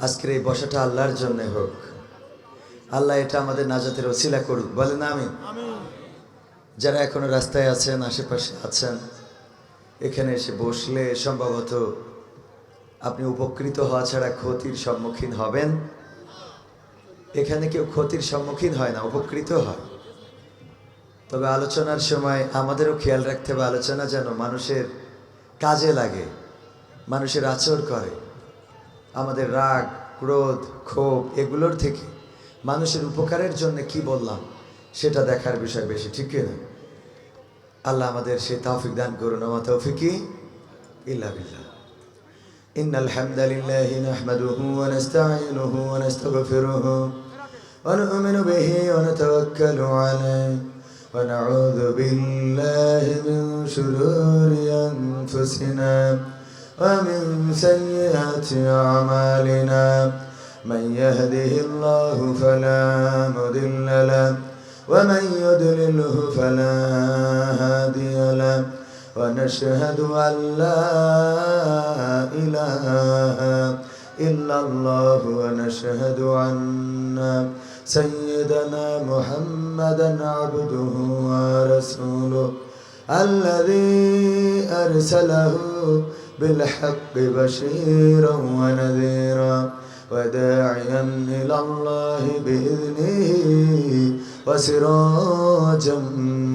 আজকের এই বসাটা আল্লাহর জন্য হোক। আল্লাহ এটা আমাদের নাজাতের ওসিলা করুক। বলে না আমি। যারা এখনও রাস্তায় আছেন, আশেপাশে আছেন, এখানে এসে বসলে সম্ভবত আপনি উপকৃত হওয়া ছাড়া ক্ষতির সম্মুখীন হবেন। এখানে কেউ ক্ষতির সম্মুখীন হয় না, উপকৃত হয়। তবে আলোচনার সময় আমাদেরও খেয়াল রাখতে হবে, আলোচনা যেন মানুষের কাজে লাগে, মানুষের আচর করে। আমাদের রাগ ক্রোধ ক্ষোভ এগুলোর থেকে মানুষের উপকারের জন্য কি বললাম সেটা দেখার বিষয় বেশি ঠিক কিনা আল্লাহ আমাদের সেই তৌফিক দান করুন আমার তৌফিকি ইল্লা বিল্লাহ إن الحمد لله نحمده ونستعينه ونستغفره ونؤمن به ونتوكل عليه ونعوذ بالله من شرور أنفسنا ومن سيئات أعمالنا من يهده الله فلا مضل له ومن يضلله فلا هادي له ونشهد أن لا إله إلا الله ونشهد أن سيدنا محمدا عبده ورسوله الذي أرسله بالحق بشيرا ونذيرا وداعيا إلى الله بإذنه وسراجا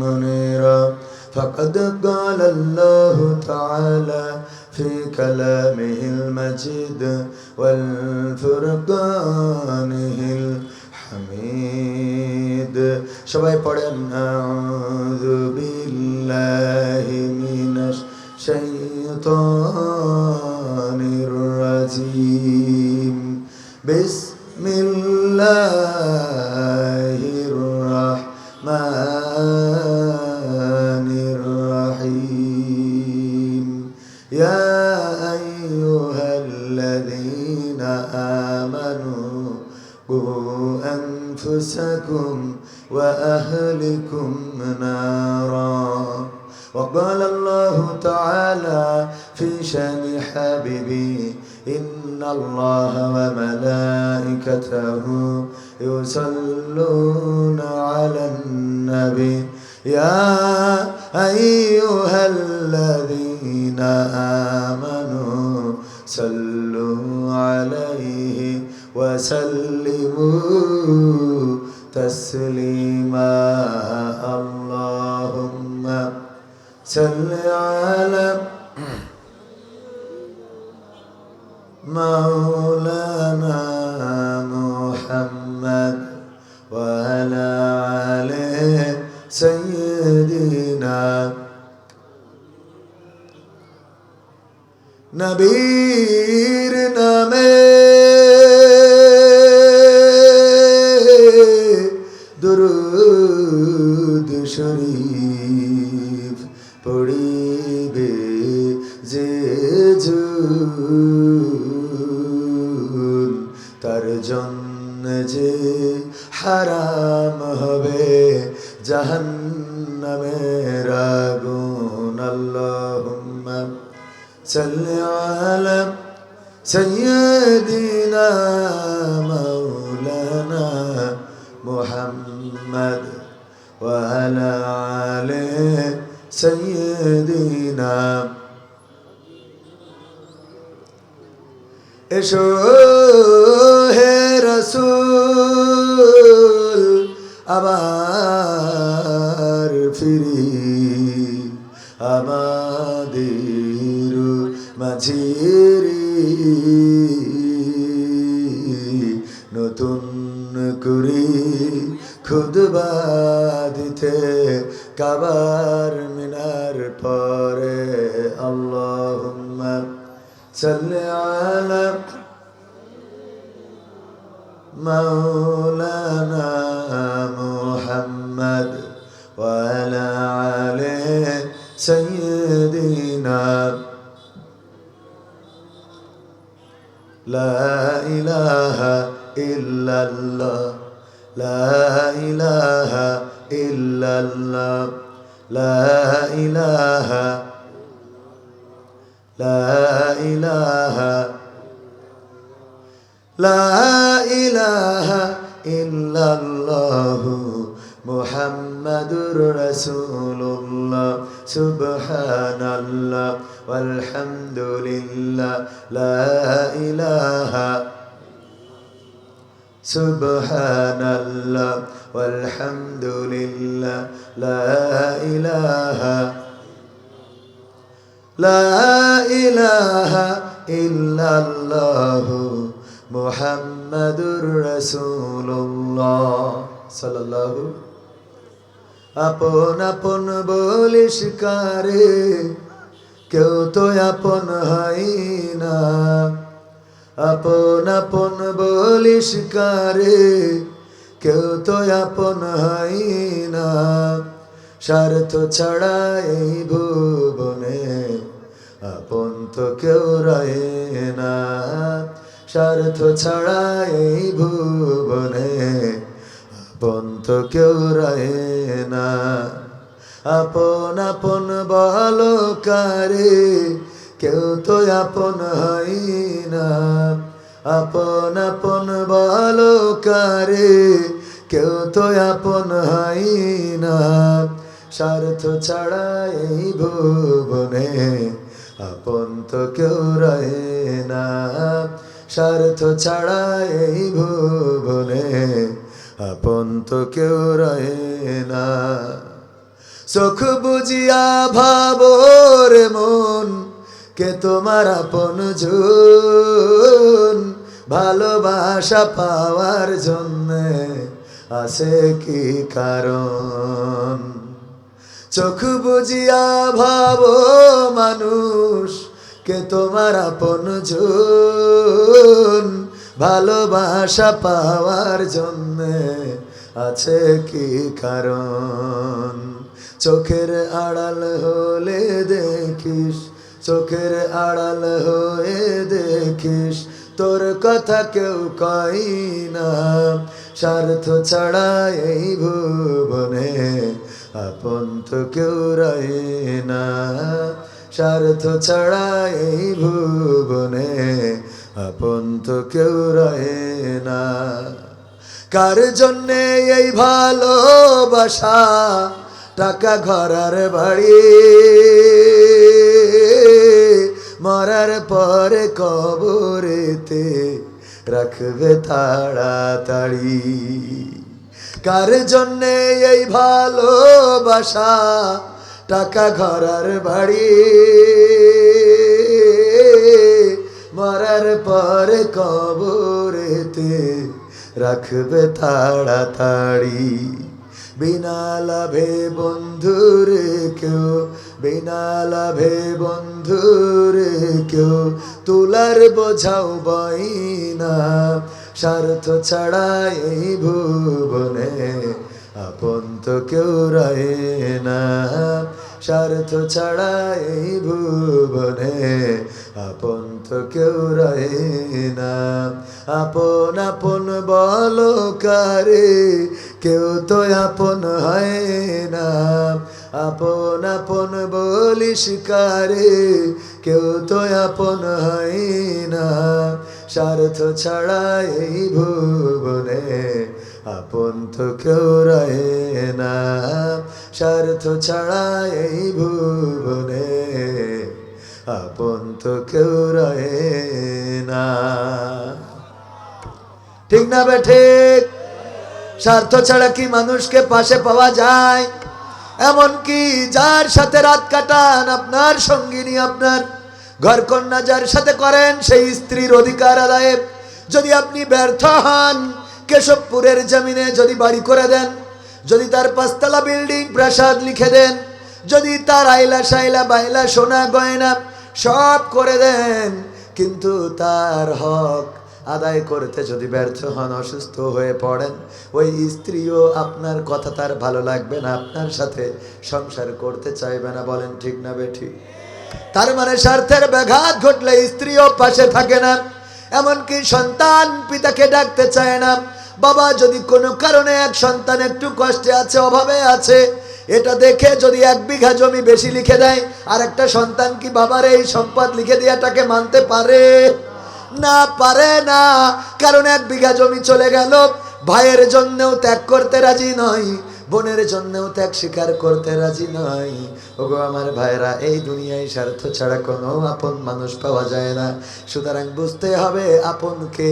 منيرا فقد قال الله تعالى في كلامه المجيد والفرقانه الحميد সবাই পড়েন أعوذ بالله من الشيطان الرجيم. بسم الله الرحمن الرحيم. يا أيها الذين آمنوا قوا أنفسكم وأهلكم نارا. وقال الله تعالى في شأن حبيبي. إن الله وملائكته يصلون على النبي. يا أيها الذين آمنوا صلوا عليه وسلموا تسليما. اللهم صل على مولانا محمد وعلى آله سيدنا নবীর নামে দুরুদ শরীফ জন তার জন্য যে হারাম হবে জাহান্নামের আগুন আল্লাহুম্মা صل على سيدنا مولانا محمد وعلى آله سيدنا এসো হে রসুল, আবার ফিরি। আমাদের মাঝিরি নতুন করি খুদবা দিতে কাবার মিনার পরে আল্লাহুম্মা صل على مولانا محمد وعلى آله سيدنا. لا إله إلا الله. لا إله إلا الله. لا إله إلا الله لا إله لا إله إلا الله محمد رسول الله سبحان الله والحمد لله لا إله سبحان الله والحمد لله لا إله মোহাম্মদুর রসুল্লাহ সাল্লাল্লাহু আপন আপন বলিস কারে, কেউ তো আপন হয় না। আপন আপন বলিস কারে, কেউ তো আপন হয় না। স্বার্থ ছাড়া এই ভুবনে আপন তো কেউ রয়ে না। স্বার্থ ছাড়া এই ভুবনে আপন তো কেউ রয়ে না। আপন আপন বলো কারে কেউ তো আপন হয় না। আপন আপন বলো কারে কেউ তো আপন হয় না। স্বার্থ ছাড়া এই ভুবনে আপন তো কেউ রহে না। স্বার্থ ছাড়া এই ভুবনে আপন তো কেউ রহে না। চোখ বুঝিয়া ভাবর মন, কে তোমার আপন ভালোবাসা পাওয়ার জন্যে আছে কি কারণ? চোখ বুঝিয়া ভাব মানুষ, কে তোমার আপন ভালোবাসা পাওয়ার জন্যে আছে কি কারণ? চোখের আড়াল হলে দেখিস, চোখের আড়াল হয়ে দেখিস, তোর কথা কেউ কই না। স্বার্থ ছাড়া এই ভুবনে আপন তো কেউ রয়ে না। স্বার্থ ছাড়া এই ভুবনে আপন তো কেউ রয়ে না। কার জন্যে এই ভালোবাসা? টাকা ঘরার বাড়ি। মরার পরে কবরেতে রাখবে তাড়াতাড়ি। কার জন্যে এই ভালোবাসা? টাকা ঘরার বাড়ি। মরার পরে কবরেতে রাখবে তাড়াতাড়ি। বিনা লাভে বন্ধুরে কেউ, বিনা লাভে বন্ধুরে কেউ, তুলার বোঝাও বইনা। স্বার্থ ছাড়া এই ভুবনে আপন তো কেউ রয়ে না। স্বার্থ ছাড়া এই ভুবনে আপন তো কেউ রয়ে না। আপন আপন বলো কারে কেউ তো আপন হয় না। আপন আপন বলিস কারে, কেউ তো আপন হয় না। স্বার্থ ছাড়া এই ভুবনে আপন তো কেউ রয়ে না। স্বার্থ ছাড়া এই ভুবনে আপন তো কেউ রয়ে না। ঠিক না বে ঠিক? স্বার্থ ছাড়া কি মানুষকে পাশে পাওয়া যায়? এমন কি যার সাথে রাত কাটান, আপনার সঙ্গিনী আপনার ঘর কন্যা যার সাথে করেন, সেই স্ত্রীর অধিকার আদায়ে যদি আপনি ব্যর্থ হন, কেশবপুরের জমিনে যদি বাড়ি করে দেন, যদি তার পাঁচতলা বিল্ডিং প্রাসাদ লিখে দেন, যদি তার আইলা সাইলা বাইলা সোনা গয়না সব করে দেন, কিন্তু তার হক আদায় করতে যদি ব্যর্থ হন, অসুস্থ হয়ে পড়েন, ওই স্ত্রীও আপনার কথা তার ভালো লাগবে না, আপনার সাথে সংসার করতে চাইবে না, বলেন ঠিক না বেঠিক তার মানে স্বার্থের ব্যাঘাত ঘটলে স্ত্রীও পাশে থাকে না, এমনকি সন্তান পিতাকে ডাকতে চায় না। বাবা যদি কোনো কারণে এক সন্তান একটু কষ্টে আছে, অভাবে আছে, এটা দেখে যদি এক বিঘা জমি বেশি লিখে দেয় আর একটা সন্তান কি বাবার এই সম্পদ লিখে দেওয়াটাকে মানতে পারে? না, পারে না। কারণ এক বিঘা জমি চলে গেল। ভাইয়ের জন্যও ত্যাগ করতে রাজি নয়। বোনের জন্যও ত্যাগ স্বীকার করতে রাজি নয়। ওগো আমার ভাইরা, এই দুনিয়ায় স্বার্থ ছাড়া কোনো আপন মানুষ পাওয়া যায় না। সুতরাং বুঝতে হবে আপনকে,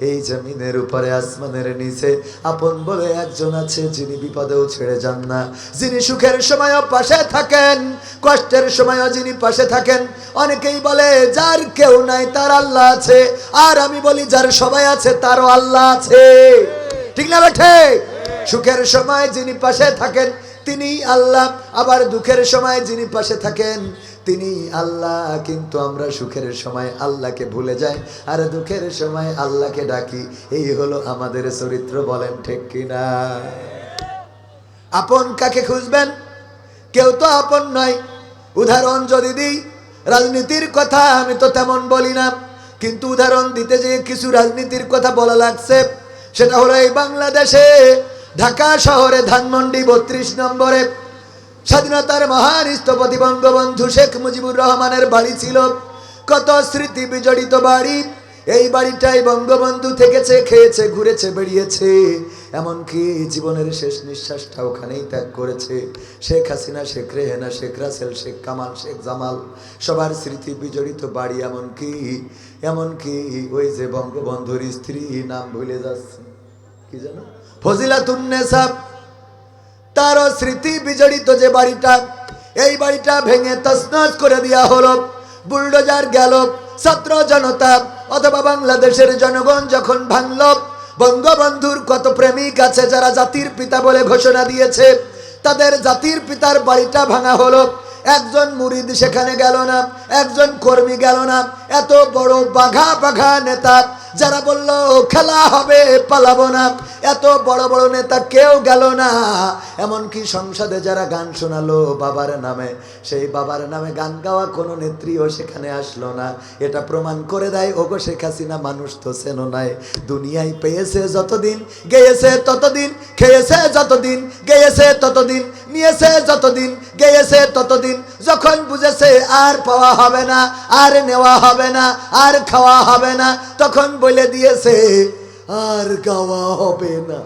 এই জমিনের উপরে, আসমানের নিচে। আপন বলে একজন আছে যিনি বিপদেও ছেড়ে যান না। যিনি সুখের সময়ও পাশে থাকেন, কষ্টের সময়ও যিনি পাশে থাকেন। অনেকেই বলে, যার কেউ নাই, তার আল্লাহ আছে। আর আমি বলি, যার সবাই আছে, তারও আল্লাহ আছে। ঠিক না বেঠে সুখের সময় যিনি পাশে থাকেন তিনি আল্লাহ। আবার দুঃখের সময় যিনি পাশে থাকেন তিনি আল্লাহ। কিন্তু আমরা সুখের সময় আল্লাহকে ভুলে যাই, আর দুঃখের সময় আল্লাহকে ডাকি। এই হলো আমাদের চরিত্র, বলেন ঠিক কিনা? আপন কাকে খুঁজবেন? কেউ তো আপন নয়। উদাহরণ যদি দিই, রাজনীতির কথা আমি তো তেমন বলি না। কিন্তু উদাহরণ দিতে যে কিছু রাজনীতির কথা বলা লাগছে। সেটা হলো এই বাংলাদেশে, ঢাকা শহরে ধানমন্ডি বত্রিশ নম্বরে। স্বাধীনতার মহান স্থপতি বঙ্গবন্ধু শেখ মুজিবুর রহমানের বাড়ি ছিল। কত স্মৃতি বিজড়িত বাড়ি। এই বাড়িটাই বঙ্গবন্ধু থেকেছে, খেয়েছে, ঘুরেছে বেরিয়েছে এমনকি জীবনের শেষ নিঃশ্বাসটা ওখানেই ত্যাগ করেছে। শেখ হাসিনা, শেখ রেহেনা, শেখ রাসেল, শেখ কামাল, শেখ জামাল, সবার স্মৃতি বিজড়িত বাড়ি এমনকি এমনকি ওই যে বঙ্গবন্ধুর স্ত্রী নাম ভুলে যাচ্ছে। কি জানো ফজিলাতুন্নেসা তারও স্মৃতি বিজড়িত যে বাড়িটা, এই বাড়িটা ভেঙে তছনছ করে দেওয়া হলো। বুলডোজার গেল ছাত্র জনতা, অথবা বাংলাদেশের জনগণ যখন ভাঙল, বঙ্গবন্ধুর কত প্রেমিক আছে যারা জাতির পিতা বলে ঘোষণা দিয়েছে, তাদের জাতির পিতার বাড়িটা ভাঙা হলো। একজন মুরিদ সেখানে গেল না, একজন কর্মী গেল না। এত বড় বাঘা বাঘা নেতা, যারা বলল, খেলা হবে, পালাবো না। এত বড় বড় নেতা কেউ গেল না। এমনকি সংসদে যারা গান শোনালো বাবার নামে, সেই বাবার নামে গান গাওয়া কোনো নেত্রীও সেখানে আসলো না। এটা প্রমাণ করে দেয়, ওগো শেখ হাসিনা, মানুষ তো চেনো নাই। দুনিয়ায় পেয়েছে যতদিন, গেয়েছে ততদিন, খেয়েছে যতদিন, গেয়েছে ততদিন নিয়েছে যতদিন, গেয়েছে ততদিন। যখন বুঝেছে আর পাওয়া হবে না, আর নেওয়া হবে না, আর খাওয়া হবে না, তখন বলে দিয়েছে, আর গাওয়া হবে না।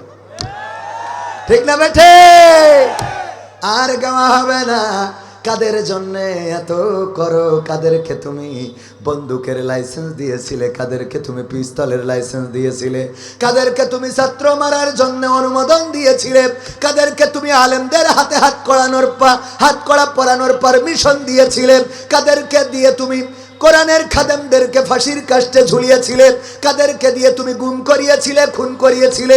ঠিক না বেঠে? আর গাওয়া হবে না। কাদের জন্য এত করো? কাদেরকে তুমি বন্দুকের লাইসেন্স দিয়েছিলে? কাদেরকে তুমি পিস্তলের লাইসেন্স দিয়েছিলে? কাদেরকে তুমি ছাত্র মারার জন্য অনুমোদন দিয়েছিলে? কাদেরকে তুমি আলেমদের হাতে হাত করানোর পা হাত করা পরানোর পারমিশন দিয়েছিলে? কাদেরকে দিয়ে তুমি কোরআনের খাদেমদেরকে ফাঁসির কাষ্টে ঝুলিয়েছিলে কাদেরকে দিয়ে তুমি গুম করিয়েছিলে, খুন করিয়েছিলে।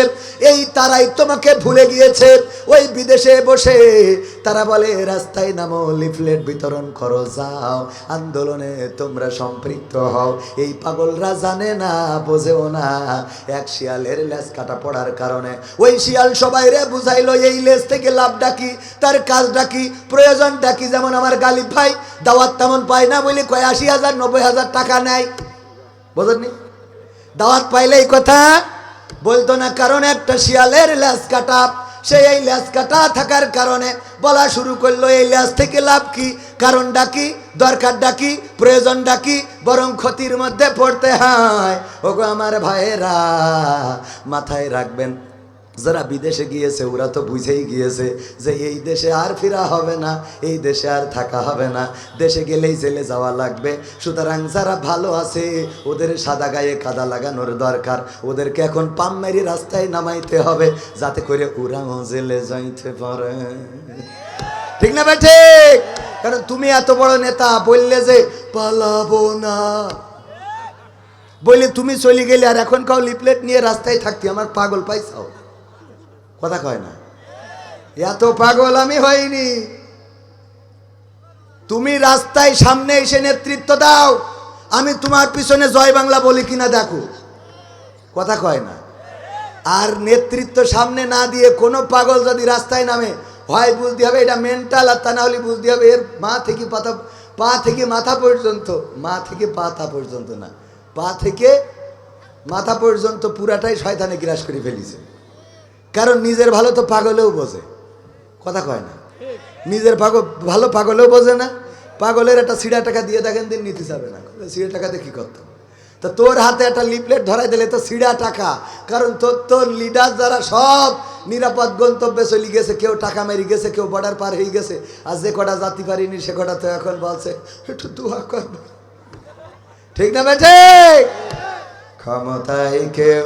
এই তারাই তোমাকে ভুলে গিয়েছে। ওই বিদেশে বসে তারা বলে, রাস্তায় নামো, লিফলেট বিতরণ করো, যাও, আন্দোলনে তোমরা সম্পৃক্ত হও। এই পাগলরা জানে না, বোঝেও না, এক শিয়ালের লেজ কাটা পড়ার কারণে। ওই শিয়াল সবাই রে বুঝাইলো, এই লেজ থেকে লাভ ডাকি তার কাজ ডাকি প্রয়োজন ডাকি যেমন আমার গালিব ভাই দাওয়াত তেমন পায় না বলে কয় আশি হাজার, নব্বই হাজার টাকা নেয়। বোঝেননি? দাওয়াত পাইলে এই কথা বলতো না, কারণ একটা শিয়ালের ল্যাস কাটা। সে এই ল্যাস কাটা থাকার কারণে বলা শুরু করল, এই ল্যাস থেকে লাভ কি? কারণ ডাকি দরকার ডাকি প্রয়োজন ডাকি বরং ক্ষতির মধ্যে পড়তে হয়। ওগো আমার ভাইয়েরা, মাথায় রাখবেন যারা বিদেশে গিয়েছে, ওরা তো বুঝেই গিয়েছে যে এই দেশে আর ফেরা হবে না, এই দেশে আর থাকা হবে না। দেশে গেলেই জেলে যাওয়া লাগবে। সুতরাং যারা ভালো আছে, ওদের সাদা গায়ে কাদা লাগানোর দরকার। ওদেরকে এখন পাম মেরি রাস্তায় নামাইতে হবে, যাতে করে ওরাও জেলে যাইতে পারে। ঠিক না ভাই, ঠিক? কারণ তুমি এত বড় নেতা, বললে যে পালাবো না। বললে তুমি চলে গেলে আর এখন কাউ লিফলেট নিয়ে রাস্তায় থাকতি, আমার পাগল পাইছাও? কথা কয় না। এত পাগল আমি হইনি। তুমি রাস্তায় সামনে এসে নেতৃত্ব দাও। আমি তোমার পিছনে জয় বাংলা বলি কিনা দেখো। কথা কয় না। আর নেতৃত্ব সামনে না দিয়ে কোনো পাগল যদি রাস্তায় নামে, হয় বুঝতে হবে এটা মেন্টাল আর তা না হলে বুঝতে হবে এর মা থেকে পাতা পা থেকে মাথা পর্যন্ত। মা থেকে পাতা পর্যন্ত না। পা থেকে মাথা পর্যন্ত পুরাটাই শয়তানে গ্রাস করে ফেলিছে। কারণ নিজের ভালো তো পাগলেও বোঝে। কথা কয় না। নিজের পাগল ভালো পাগলেও বোঝে না। পাগলের একটা সিড়া টাকা দিয়ে দেখেন দিন নিতে যাবে না। সিড়া টাকাতে কি করতো তা তোর হাতে একটা লিপলেট ধরাই দিলে তো সিড়া টাকা। কারণ তোর তোর লিডার যারা সব নিরাপদ গন্তব্যে চলে গেছে, কেউ টাকা মেরে গেছে, কেউ বর্ডার পার হয়ে গেছে। আর যে কটা জাতি পারিনি, সে কটা তো এখন বলছে, একটু দোয়া করব ঠিক না বেঠে? ক্ষমতায় কেউ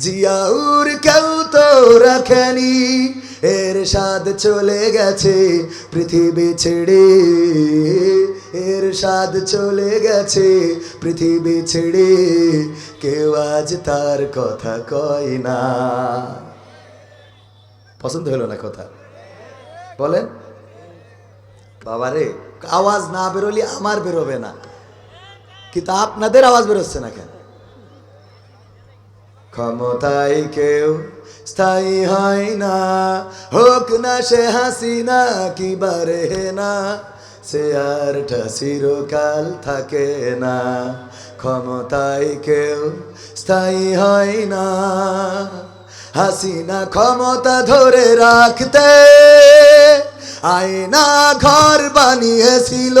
জিয়াউর কেউ তো রাখেনি, এর স্বাদ চলে গেছে পৃথিবী ছেড়ে। এর স্বাদ চলে গেছে পৃথিবী ছেড়ে। কেউ আজ তার কথা কয় না। পছন্দ হলো না কথা? বলেন। বাবারে আওয়াজ না বেরোলে আমার বেরোবে না। কিন্তু আপনাদের আওয়াজ বেরোচ্ছে না কেন? ক্ষমতায় কেউ স্থায়ী হয় না। হোক না সে হাসিনা, কি বারে না, সে আর চিরকাল থাকে না। ক্ষমতায় কেউ স্থায়ী হয় না। হাসিনা ক্ষমতা ধরে রাখতে আয়না ঘর বানিয়েছিল।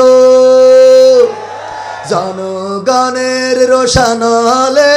জনগণের রোশানলে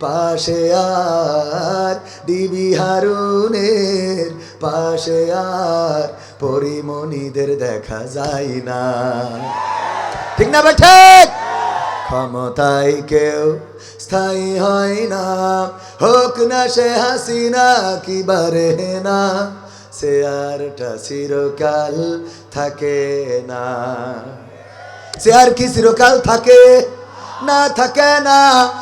পাশে আর দিবি হারুনের পাশে আর পরিমণিদের দেখা যায় না। ঠিক না বেঠে ক্ষমতায় কেউ স্থায়ী হয় না। হোক না সে হাসিনা কি বারে না, সে আরটা চিরকাল থাকে না। সে আর কি চিরকাল থাকে? না, থাকে না।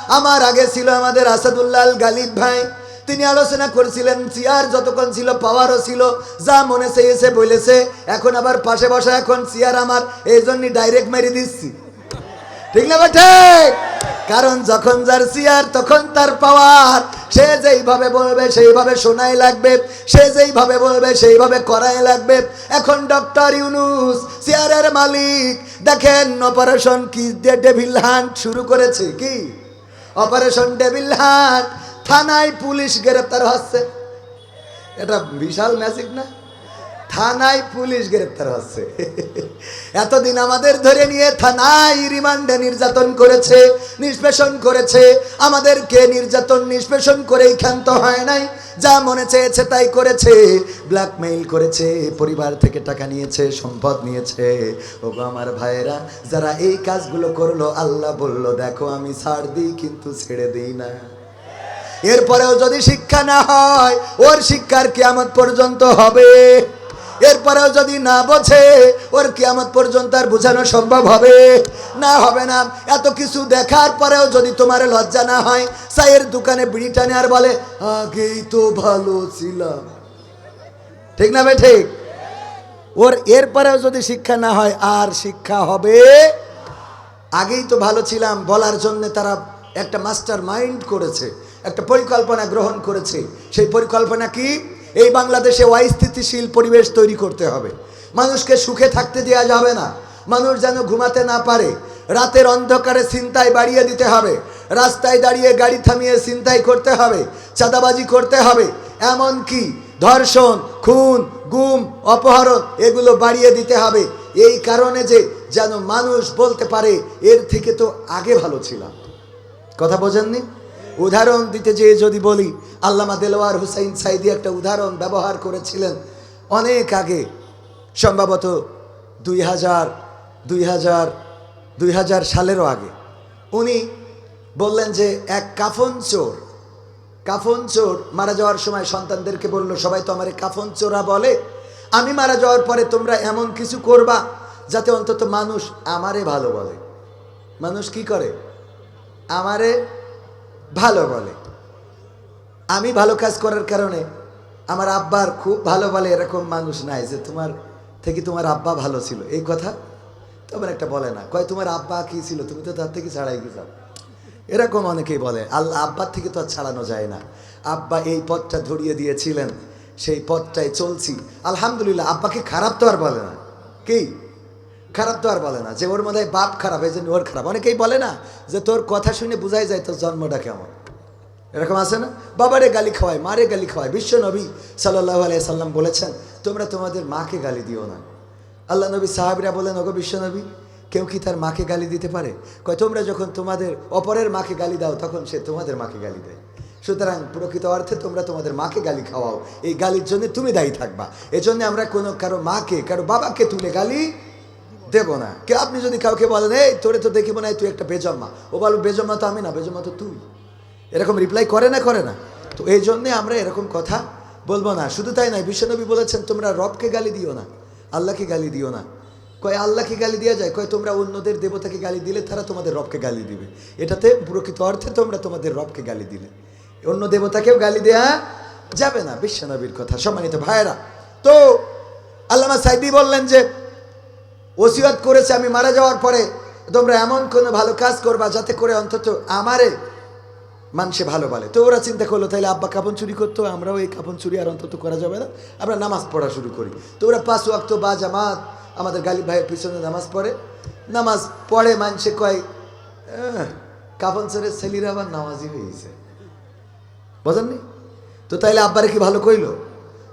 আমার আগে ছিল আমাদের আসাদুল্লাহ গালিব ভাই। তিনি আলোচনা করেছিলেন চেয়ার যতক্ষণ ছিল, পাওয়ারও ছিল। যা মনে চেয়েছে বলেছে, এখন আবার পাশে বসা এখন চেয়ার আমার, এই জন্যই ডাইরেক্ট মেরে দিচ্ছি। ঠিক না বেঠে কারণ যখন যার চেয়ার তখন তার পাওয়ার। সে যেইভাবে বলবে, সেইভাবে শোনাই লাগবে। সে যেইভাবে বলবে, সেইভাবে করাই লাগবে। এখন ডক্টর ইউনুস চেয়ারের মালিক, দেখেন অপারেশন কি ডেভিল হান্ট শুরু করেছে কি? অপারেশন ডেভিল হান্ট, থানায় পুলিশ গ্রেপ্তার হচ্ছে। এটা বিশাল ম্যাজিক না? থানায় পুলিশ গ্রেপ্তার হচ্ছে। এতদিন আমাদের ধরে নিয়ে থানায় রিমান্ডে নির্যাতন করেছে, নিষ্পেষণ করেছে। আমাদেরকে নির্যাতন, নিষ্পেষণ করেই ক্ষান্ত হয় নাই। যা মনে চেয়েছে তাই করেছে। ব্ল্যাকমেইল করেছে, পরিবার থেকে টাকা নিয়েছে, সম্পদ নিয়েছে। ও আমার ভাইয়েরা, যারা এই কাজগুলো করল, আল্লাহ বলল, দেখো, আমি ছাড় দিই, কিন্তু ছেড়ে দিই না। এরপরেও যদি শিক্ষা না হয়, ওর শিক্ষার কিয়ামত পর্যন্ত হবে। এরপরেও যদি না বোঝে, ওর কিয়ামত পর্যন্ত আর বোঝানো সম্ভব হবে। না হবে না। এত কিছু দেখার পরেও যদি তোমার লজ্জা না হয় চায়ের দোকানে বিড়ি টানে আর বলে, আগেই তো ভালো ছিলাম। ঠিক না ভাই ঠিক? ওর এরপরেও যদি শিক্ষা না হয়, আর শিক্ষা হবে? আগেই তো ভালো ছিলাম, বলার জন্য তারা একটা মাস্টার মাইন্ড করেছে, একটা পরিকল্পনা গ্রহণ করেছে। সেই পরিকল্পনা কি? এই বাংলাদেশে অস্থিতিশীল পরিবেশ তৈরি করতে হবে। মানুষকে সুখে থাকতে দেওয়া যাবে না। মানুষ যেন ঘুমাতে না পারে। রাতের অন্ধকারে চিন্তায় বাড়িয়ে দিতে হবে। রাস্তায় দাঁড়িয়ে গাড়ি থামিয়ে চিন্তাই করতে হবে। চাঁদাবাজি করতে হবে। এমন কি ধর্ষণ, খুন, গুম, অপহরণ এগুলো বাড়িয়ে দিতে হবে। এই কারণে যে যেন মানুষ বলতে পারে, এর থেকে তো আগে ভালো ছিলাম। কথা বোঝেননি? উদাহরণ দিতে যেয়ে যদি বলি, আল্লামা দেলোয়ার হুসাইন সাইদি একটা উদাহরণ ব্যবহার করেছিলেন অনেক আগে। সম্ভবত দুই হাজার দুই হাজার দুই হাজার সালেরও আগে। উনি বললেন যে, এক কাফন চোর কাফন চোর মারা যাওয়ার সময় সন্তানদেরকে বলল, সবাই তো আমার কাফন চোরা বলে। আমি মারা যাওয়ার পরে তোমরা এমন কিছু করবা যাতে অন্তত মানুষ আমারে ভালো বলে। মানুষ কি করে? আমারে ভালো বলে। আমি ভালো কাজ করার কারণে আমার আব্বার খুব ভালো বলে এরকম মানুষ নাই যে তোমার থেকে তোমার আব্বা ভালো ছিল। এই কথা তেমন একটা বলে না। কয়, তোমার আব্বা কি ছিল? তুমি তো তার থেকে ছাড়াই গেছো এরকম অনেকেই বলে। আল্লাহ, আব্বার থেকে তো আর ছাড়ানো যায় না। আব্বা এই পথটা ধরিয়ে দিয়েছিলেন, সেই পথটায় চলছি। আলহামদুলিল্লাহ, আব্বাকে খারাপ তো আর বলে না। কি? খারাপ তো আর বলে না। যে ওর মধ্যে বাপ খারাপ, এই জন্য ওর খারাপ। অনেকেই বলে না যে তোর কথা শুনে বোঝাই যায় তোর জন্মটা কেমন। এরকম আছে না? বাবারে গালি খাওয়ায়, মারে গালি খাওয়ায়। বিশ্ব নবী সাল্লাহ সাল্লাম বলেছেন, তোমরা তোমাদের মাকে গালি দিও না। আল্লাহ নবী সাহাবিরা বলেন, ওগো বিশ্ব নবী, কেউ কি তার মাকে গালি দিতে পারে? কয়, তোমরা যখন তোমাদের অপরের মাকে গালি দাও, তখন সে তোমাদের মাকে গালি দেয়। সুতরাং প্রকৃত অর্থে তোমরা তোমাদের মাকে গালি খাওয়াও। এই গালির জন্য তুমি দায়ী থাকবা। এজন্য আমরা কোনো কারও মাকে, কারও বাবাকে তুলে গালি দেব না। কে আপনি যদি কাউকে বলেন, এই, তোরে তো দেখি মনে হয় তুই একটা বেজম্মা ও বলব বেজম্মা তো আমি না বেজম্মা তো তুই। এরকম রিপ্লাই করে না করে না। তো এই জন্যে আমরা এরকম কথা বলব না। শুধু তাই নয় বিশ্বনবী বলেছেন, তোমরা রবকে গালি দিও না, আল্লাহকে গালি দিও না। কয়, আল্লাহকে গালি দেওয়া যায়? কয়, তোমরা অন্যদের দেবতাকে গালি দিলে তারা তোমাদের রবকে গালি দিবে। এটাতে প্রকৃত অর্থে তোমরা তোমাদের রবকে গালি দিলে। অন্য দেবতাকেও গালি দেয়া যাবে না বিশ্বনবীর কথা। সম্মানিত ভাইয়েরা, তো আল্লামা সাইদি বললেন যে ওসিয়ত করেছে আমি মারা যাওয়ার পরে তোমরা এমন কোনো ভালো কাজ করবা যাতে করে অন্তত আমারে মানুষে ভালো বলে। তো ওরা চিন্তা করল তাহলে আব্বা কাপন চুরি করতো আমরাও এই কাপন চুরি আর অন্তত করা যাবে না। আমরা নামাজ পড়া শুরু করি। তো ওরা পাঁচ ওয়াক্ত বা জামাত আমাদের গালিব ভাইয়ের পিছনে নামাজ পড়ে। নামাজ পড়ে মানুষে কয় "আহ, কাপন চোরের ছেলিরা আবার নামাজি হয়েছে। বোঝেননি? তো তাইলে আব্বারে কি ভালো কইলো?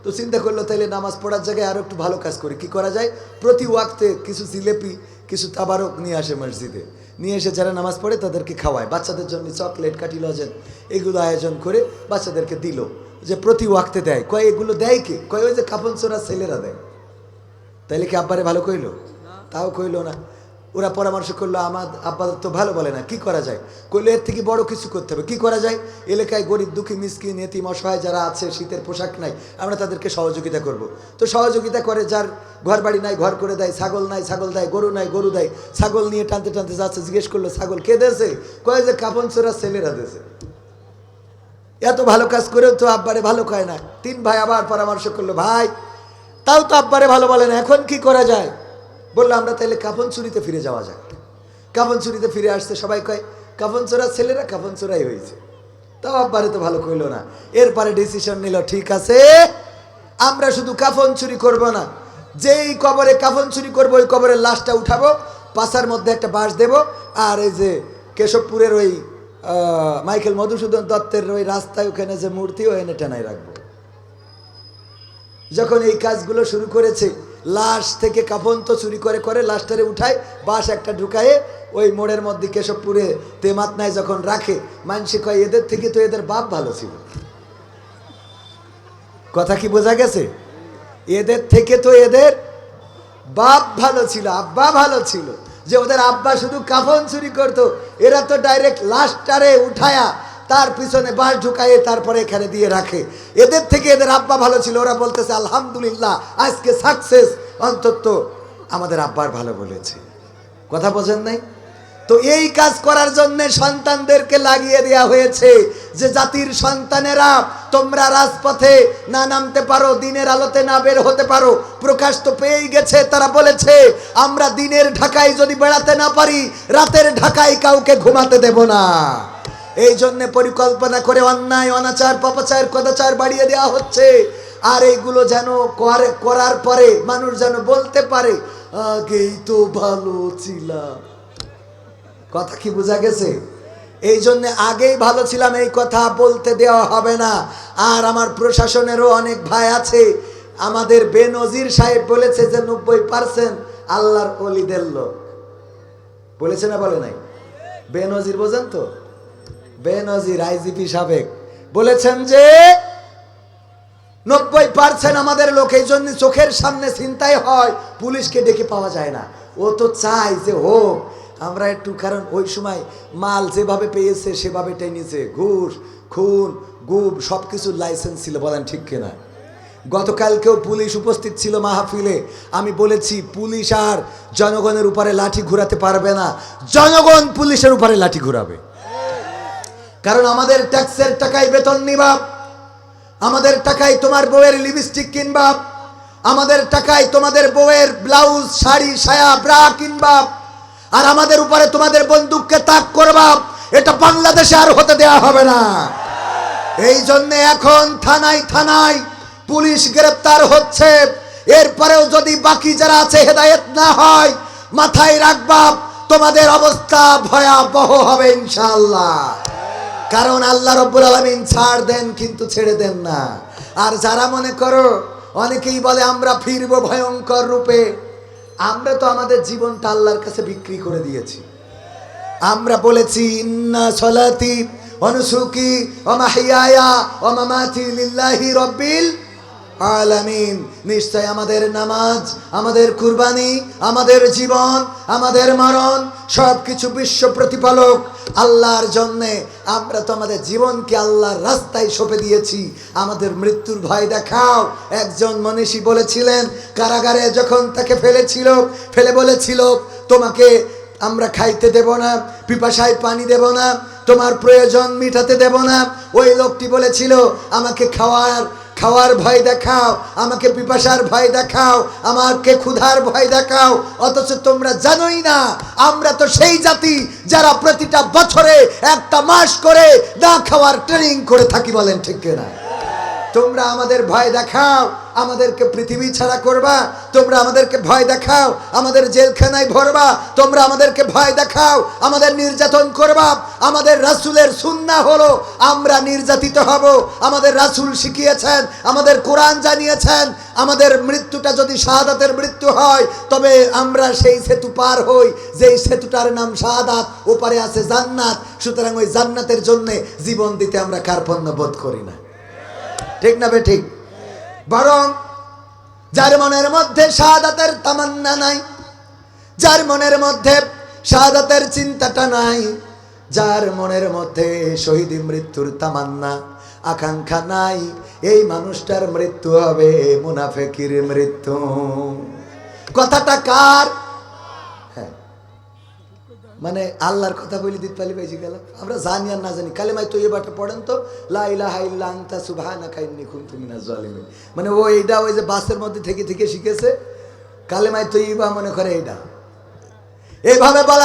তো চিন্তা করল তাইলে নামাজ পড়ার জায়গায় আরও একটু ভালো কাজ করি। কি করা যায়? প্রতি ওয়াক্তে কিছু জিলেপি কিছু তাবারক নিয়ে আসে মসজিদে। নিয়ে এসে যারা নামাজ পড়ে তাদেরকে খাওয়ায়। বাচ্চাদের জন্য চকলেট কাটি লজেন এগুলো আয়োজন করে বাচ্চাদেরকে দিল যে প্রতি ওয়াক্তে দেয়। কয় এগুলো দেয় কে? কয় ওই যে কাপন চোরা ছেলেরা দেয়। তাইলে কি আব্বারে ভালো কইলো? তাও কইলো না। ওরা পরামর্শ করল, আমার আব্বা তো ভালো বলে না, কি করা যায়? কইলো, এর থেকে বড় কিছু করতে হবে। কি করা যায়? এলাকায় গরিব, দুঃখী, মিসকিন, এতিম, অসহায় যারা আছে, শীতের পোশাক নাই, আমরা তাদেরকে সহযোগিতা করব। তো সহযোগিতা করে, যার ঘর বাড়ি নাই, ঘর করে দেয়, ছাগল নাই, ছাগল দেয়, গরু নাই, গরু দেয়, ছাগল নিয়ে টানতে টানতে যাচ্ছে, জিজ্ঞেস করল, ছাগল কে দেছে? কয়, যে কাপন চোরা ছেলেরা দেছে। এত ভালো কাজ করেও তো আব্বারে ভালো কয় না। তিন ভাই আবার পরামর্শ করল, ভাই, তাও তো আব্বারে ভালো বলে না, এখন কি করা যায়? বলল, আমরা তাহলে কাফন চুরিতে ফিরে যাওয়া যাক। কাফন চুরিতে ফিরে আসতে সবাই কয়, কাফন চোরা ছেলেরা কাফন চোরাই হয়েছে। তাও আব্বারে তো ভালো কইলো না। এরপরে ডিসিশন নিল, ঠিক আছে, আমরা শুধু কাফন চুরি করব না। যেই কবরে কাফন চুরি করব, ওই কবরের লাশটা উঠাবো, পাশার মধ্যে একটা বাঁশ দেব, আর এই যে কেশবপুরের ওই মাইকেল মধুসূদন দত্তের ওই রাস্তায় ওখানে যে মূর্তি ও এনে টেনাই রাখব। যখন এই কাজগুলো শুরু করেছে লাশ থেকে কাফন তো চুরি করে করে লাশটারে উঠায় বাস একটা ঢুকায়ে ওই মোড়ের মধ্যে কেশবপুরে তেমাতনায় যখন রাখে মানসি কয় এদের থেকে তো এদের বাপ ভালো ছিল। কথা কি বোঝা গেছে? এদের থেকে তো এদের বাপ ভালো ছিল, আব্বা ভালো ছিল। যে ওদের আব্বা শুধু কাফন চুরি করতো, এরা তো ডাইরেক্ট লাশটারে উঠায়া তার পিছনে বাঁশ ঢুকাইয়ে তারপরে এখানে দিয়ে রাখে। এদের থেকে এদের আব্বা ভালো ছিল, ওরা বলতেছে, আলহামদুলিল্লাহ, আজকে সাকসেস অন্তত আমাদের আব্বার ভালো বলেছে। কথা বোঝেন নাই? তো এই কাজ করার জন্য সন্তানদেরকে লাগিয়ে দেওয়া হয়েছে যে জাতির সন্তানেরা, তোমরা রাজপথে না নামতে পারো, দিনের আলোতে না বের হতে পারো। প্রকাশ তো পেয়েই গেছে, তারা বলেছে, আমরা দিনের ঢাকায় যদি বেড়াতে না পারি, রাতের ঢাকায় কাউকে ঘুমাতে দেব না। এই জন্যে পরিকল্পনা করে অন্যায়, অনাচার, পাপাচার, কদাচার বাড়িয়ে দেওয়া হচ্ছে। আর এইগুলো যেন করে- করার পরে মানুষ যেন বলতে পারে, আগেই তো ভালো ছিলাম। কথা কি বোঝা গেছে? এই জন্যে আগেই ভালো ছিলাম, এই কথা বলতে দেওয়া হবে না। আর আমার প্রশাসনেরও অনেক ভাই আছে। আমাদের বেনজির সাহেব বলেছে যে, নব্বই পার্সেন্ট আল্লাহর অলিদের লোক। বলেছে না বলে নাই? বেনজির বোঝেন তো? বেনজির আইজিপি সাবেক। বলেছেন যে, নব্বই পার্সেন্ট আমাদের লোক এই জন্য চোখের সামনে চিন্তাই হয়, পুলিশকে ডেকে পাওয়া যায় না। ও তো চাই যে হোক, আমরা একটু, কারণ ওই সময় মাল যেভাবে পেয়েছে, সেভাবে টেনেছে। ঘুষ, খুন গুব সব কিছুর লাইসেন্স ছিল, বলেন ঠিক কিনা? গতকালকেও পুলিশ উপস্থিত ছিল মাহফিলে। আমি বলেছি, পুলিশ আর জনগণের উপরে লাঠি ঘুরাতে পারবে না। জনগণ পুলিশের উপরে লাঠি ঘুরাবে। কারণ আমাদের ট্যাক্সের টাকায় বেতন নিবা। আমাদের টাকায় তোমার বউয়ের লিপস্টিক কিনবা। আমাদের টাকায় তোমাদের বউয়ের ব্লাউজ শাড়ি, সায়া ব্রা কিনবা। আর আমাদের উপরে তোমাদের বন্দুককে তাক করবা। এটা বাংলাদেশে আর হতে দেয়া হবে না। এই জন্যে এখন থানায় থানায় পুলিশ গ্রেপ্তার হচ্ছে। এরপরেও যদি বাকি যারা আছে হেদায়েত না হয়, মাথায় রাখবা, তোমাদের অবস্থা ভয়াবহ হবে ইনশাআল্লাহ। কারণ আল্লাহ রব্বুল আলমিন ছাড় দেন কিন্তু ছেড়ে দেন না। আর যারা মনে করো অনেকেই বলে, আমরা ফিরবো ভয়ঙ্কর রূপে। আমরা তো আমাদের জীবনটা আল্লাহর কাছে বিক্রি করে দিয়েছি। আমরা বলেছি, ইন্না সলাতি অনুসুকি অমাহিয়ায়া অমামাতি লিল্লাহি রব্বিল আলামিন, নিশ্চয় আমাদের নামাজ, আমাদের কুরবানি, আমাদের জীবন, আমাদের মরণ সব কিছু বিশ্ব প্রতিপালক আল্লাহর জন্যে। আমরা তো আমাদের জীবনকে আল্লাহর রাস্তায় সঁপে দিয়েছি। আমাদের মৃত্যুর ভয় দেখাও। একজন মনীষী বলেছিলেন, কারাগারে যখন তাকে ফেলেছিল, ফেলে বলেছিল, তোমাকে আমরা খাইতে দেব না, পিপাসায় পানি দেব না, তোমার প্রয়োজন মিটাতে দেব না। ওই লোকটি বলেছিল, আমাকে খাওয়ার খাওয়ার ভয় দেখাও, আমাকে পিপাসার ভয় দেখাও, আমাকে ক্ষুধার ভয় দেখাও, অথচ তোমরা জানোই না, আমরা তো সেই জাতি যারা প্রতিটা বছরে একটা মাস করে না খাওয়ার ট্রেনিং করে থাকি বলেন ঠিক না তোমরা আমাদের ভয় দেখাও আমাদেরকে পৃথিবী ছাড়া করবা, তোমরা আমাদেরকে ভয় দেখাও, আমাদের জেলখানায় ভরবা, তোমরা আমাদেরকে ভয় দেখাও, আমাদের নির্যাতন করবা, আমাদের রাসুলের সুন্না হলো, আমরা নির্যাতিত হব, আমাদের রাসুল শিখিয়েছেন, আমাদের কোরআন জানিয়েছেন, আমাদের মৃত্যুটা যদি শাহাদাতের মৃত্যু হয়, তবে আমরা সেই সেতু পার হই, যেই সেতুটার নাম শাহাদাত, ওপারে আছে জান্নাত, সুতরাং ওই জান্নাতের জন্যে জীবন দিতে আমরা কার্পণ্য বোধ করি না। ঠিক না বে ঠিক? বরং যার মনের মধ্যে শাহাদাতের তামান্না নাই, যার মনের মধ্যে শাহাদাতের চিন্তাটা নাই, যার মনের মধ্যে শহীদ মৃত্যুর তামান্না, আকাঙ্ক্ষা নাই, এই মানুষটার মৃত্যু হবে মুনাফেকির মৃত্যু। কথাটা কার? মানে আল্লাহর কথা বলি দিতে পারি বেজি গেল আমরা জানি আর না জানি। কালেমায় তো এবারটা পড়েন তো, লা ইলাহা না আনতা সুবহানাকা ইন্নী কুনতু মিনাজ জালিমিন মানে ও এইটা ওই যে বাসের মধ্যে থেকে থেকে শিখেছে কালেমাই তো ইবা মনে করে এইটা এইভাবে বলা